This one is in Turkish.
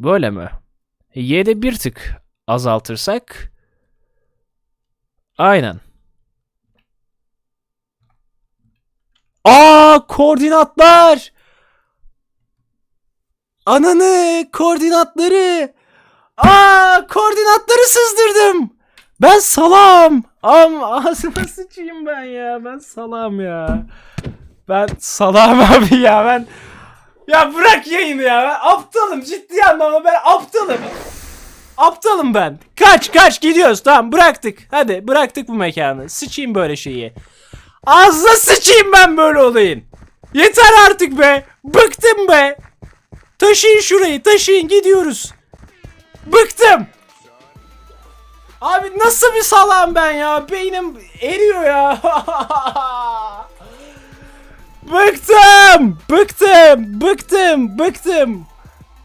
Böyle mi? Y'de bir tık azaltırsak. Aynen. Aa koordinatlar. Ananı koordinatları. Aa koordinatları sızdırdım. Ben salam. Am ağzıma sıçayım ben ya. Ben salam ya. Ben salam abi ya ben. Ya bırak yayını ya. Ben aptalım ciddi anlamda ben aptalım. Aptalım ben. Kaç kaç gidiyoruz tamam bıraktık. Hadi bıraktık bu mekanı. Sıçayım böyle şeyi. Ağzına sıçayım ben böyle olayın. Yeter artık be. Bıktım be. Taşıyın şurayı taşıyın gidiyoruz. Bıktım. Abi nasıl bir salam ben ya? Beynim eriyor ya. bıktım. Bıktım. Bıktım. Bıktım.